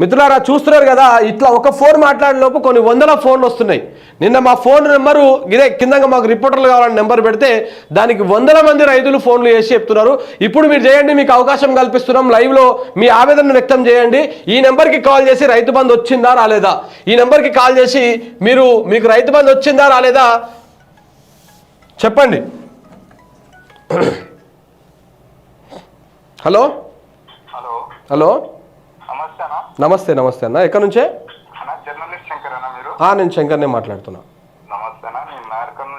మిత్రులారా చూస్తున్నారు కదా ఇట్లా ఒక ఫోన్ మాట్లాడేలోపు కొన్ని వందల ఫోన్లు వస్తున్నాయి. నిన్న మా ఫోన్ నెంబరు ఇదే కింద మాకు రిపోర్టర్లు కావాలని నెంబర్ పెడితే దానికి వందల మంది రైతులు ఫోన్లు చేసి చెప్తున్నారు. ఇప్పుడు మీరు చేయండి మీకు అవకాశం కల్పిస్తున్నాం. లైవ్లో మీ ఆవేదన వ్యక్తం చేయండి. ఈ నెంబర్కి కాల్ చేసి రైతు బంధు వచ్చిందా రాలేదా? ఈ నెంబర్కి కాల్ చేసి మీరు మీకు రైతు బంధు వచ్చిందా రాలేదా? చెప్పండి. హలో? హలో? హలో? నమస్తే నమస్తే నమస్తే అన్న. ఎక్కడి నుంచే? అన్న జర్నలిస్ట్ శంకర్ అన్న మీరు? ఆ, నేను శంకర్నే మాట్లాడుతున్నా.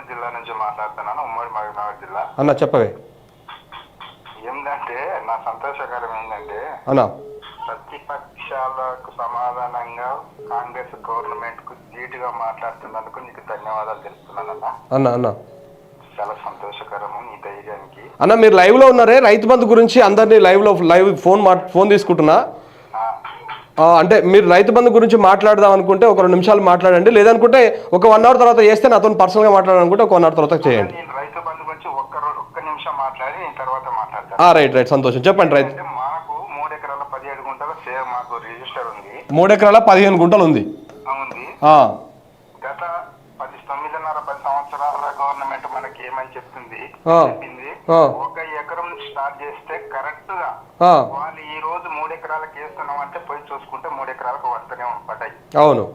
జిల్లా నుంచి మాట్లాడుతున్నాను ఉమ్మడి మహబూబ్నగర్ జిల్లా. అన్న చెప్పవే. ఏంటంటే నా సంతోషకరం ఏంటంటే అన్న. ప్రతిపక్షాలకు సమాధానంగా కాంగ్రెస్ గవర్నమెంట్కు ధీటుగా మాట్లాడుతున్నందుకు నీకు ధన్యవాదాలు తెలుపుతున్నానన్న అన్న. అన్న చాలా సంతోషకరము నీ ధైర్యానికి. అన్న మీరు లైవ్లో ఉన్నారే రైతు బంధు గురించి అందరినీ లైవ్లో లైవ్ ఫోన్ ఫోన్ తీసుకుంటున్నా. అంటే మీరు రైతు బంధు గురించి మాట్లాడదాం అనుకుంటే ఒక రెండు నిమిషాలు మాట్లాడండి. లేదనుకుంటే ఒక వన్ అవర్ తర్వాత చేస్తే నాతో పర్సనల్గా మాట్లాడాలనుకుంటే ఒక వన్ అవర్ తర్వాత చేయండి. రైతు బంధు గురించి ఒక్క ఒక్క నిమిషం మాట్లాడి తర్వాత మాట్లాడతాను. రైట్ రైట్ సంతోషం. చెప్పండి రైతు. మాకు మూడు ఎకరాల పదిహేడు గుంటల సేవ్ మాకు రిజిస్టర్ ఉంది. మూడు ఎకరాల పదిహేను గుంటలు ఉంది. ఉంది గత పది తొమ్మిదిన్నర పది సంవత్సరాల గవర్నమెంట్ మనకి ఏమని చెప్తుంది. చెప్పింది. ఒక స్టార్ట్ చేస్తే కరెక్ట్గా వాళ్ళు ఈ రోజు మూడు ఎకరాలకు వేస్తున్నాం అంటే పోయి చూసుకుంటే మూడు ఎకరాలకు వస్తూనే పడ్డాయి అవును.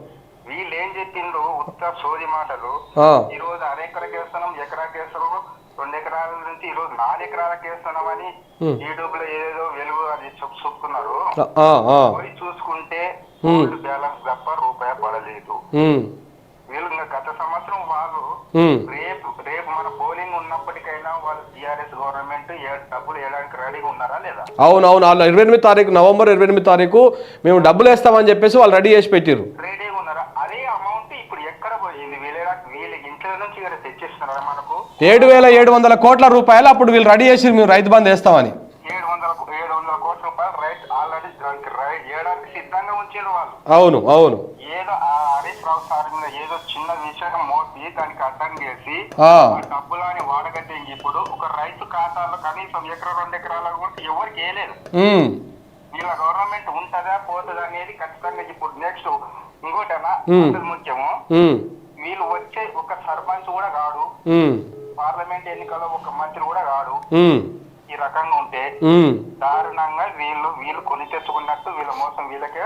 వీళ్ళు ఏం చెప్పిండ్రు? ఉత్త సోది మాటలు. ఈ రోజు అర ఎకరాకి వేస్తున్నాం ఎకరాకి వేస్తున్నాం రెండు ఎకరాల నుంచి ఈ రోజు నాలుగు ఎకరాలకు వేస్తున్నాం అని Hmm. యూట్యూబ్లో ఏదేదో వెలుగు అది చూపుతున్నారు. పోయి చూసుకుంటే బ్యాలెన్స్ తప్ప రూపాయి పడలేదు. వీళ్ళు గత సంవత్సరం వాళ్ళు రేపు రేపు మన గవర్నమెంట్ డబ్బులు వేయడానికి రెడీగా ఉన్నారా లేదా? అవును అవును వాళ్ళు ఇరవై ఎనిమిది తారీఖు నవంబర్ ఇరవై ఎనిమిది తారీఖు మేము డబ్బులు వేస్తామని చెప్పేసి వాళ్ళు రెడీ చేసి పెట్టిర్రు. రెడీగా ఉన్నారా? అదే అమౌంట్ ఇప్పుడు ఎక్కడ పోయింది వీళ్ళ వీళ్ళ ఇంట్లో నుంచి ఇక్కడ తెచ్చిస్తున్నారా మనకు? ఏడు వేల ఏడు వందల కోట్ల రూపాయలు అప్పుడు వీళ్ళు రెడీ చేసి మేము రైతు బంధు వేస్తామని. ఏడు వందల ఏడు వందల కోట్ల రూపాయలు రైట్ ఆల్రెడీ దానికి రై- వేయడానికి సిద్ధంగా ఉంచారు వాళ్ళు. అవును అవును. హరీష్ రావు సార్ మీద ఏదో చిన్న విషయం మోపి దానికి అడ్డం చేసి ఆ, డబ్బులని వాడగట్టి ఇప్పుడు ఒక రైతు ఖాతాలో కనీసం ఎకరం రెండు ఎకరాలకు కూడా ఎవరికి వేయలేదు. ఉమ్, వీళ్ళ గవర్నమెంట్ ఉంటదా పోతుందా అనేది ఖచ్చితంగా ఇప్పుడు నెక్స్ట్ ఇంకోటనా Hmm. అసలు ముఖ్యము ఉమ్, వీళ్ళు వచ్చే ఒక సర్పంచ్ కూడా కాడు. ఉమ్, పార్లమెంట్ ఎన్నికల్లో ఒక మంత్రి కూడా కాడు. ఉమ్, ఈ రకంగా ఉంటే. దారుణంగా వీళ్ళు వీళ్ళు కొని తెచ్చుకున్నట్టు వీళ్ళ మోసం వీళ్ళకే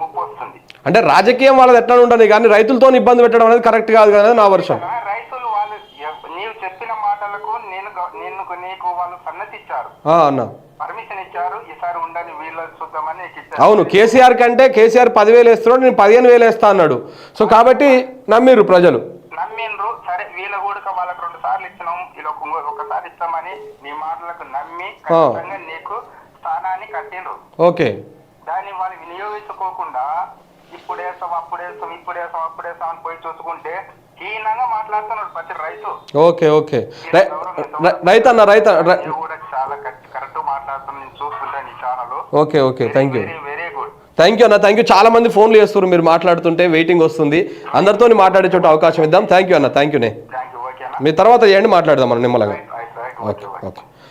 ముప్పు వస్తుంది. అంటే రాజకీయం వాళ్ళది ఎట్లా ఉంటుంది కానీ రైతులతో ఇబ్బంది పెట్టడం అనేది కరెక్ట్ కాదు కదా నా వర్షం. రైతులు వాళ్ళు నీవు చెప్పిన మాటలకు నేను నిన్ను నీకు వాళ్ళు సన్నతి ఇచ్చారు అన్న. పర్మిషన్ ఇచ్చారు ఈసారి ఉండని వీళ్ళ చూద్దామని అవును కేసీఆర్ కంటే కేసీఆర్ పదివేలు వేస్తున్నాడు నేను పదిహేను వేలు వేస్తా అన్నాడు. సో కాబట్టి నమ్మిర్రు ప్రజలు. సరే వీళ్ళ కూడా వాళ్ళకి రెండు సార్లు ఇచ్చినాం. ఇంకో- ఒకసారి ఇస్తామని నీ మాటలకు నమ్మి ఖచ్చితంగా నీకు స్థానాన్ని కట్టిండ్రు. ఓకే. దాన్ని వాళ్ళు వినియోగించుకోకుండా ఇప్పుడు వేస్తాం అప్పుడు వేస్తాం ఇప్పుడు వేస్తాం అప్పుడు వేస్తాం అని పోయి చూసుకుంటే హీనంగా మాట్లాడుతున్నాడు ప్రతి రైతు. Okay okay. రైతు అన్న రైతు కూడా చాలా కరెక్ట్ మాట్లాడుతున్నా నేను చూస్తుంటాను ఈ channel. Okay okay. Thank you thank you అన్న థ్యాంక్ యూ చాలా మంది ఫోన్లు చేస్తున్నారు మీరు మాట్లాడుతుంటే వెయిటింగ్ వస్తుంది. అందరితో మాట్లాడే చోట అవకాశం ఇద్దాం. థ్యాంక్ యూ అన్న థ్యాంక్ యూనే మీ తర్వాత చేయండి మాట్లాడదాం మనం నిమ్మలంగా. Okay okay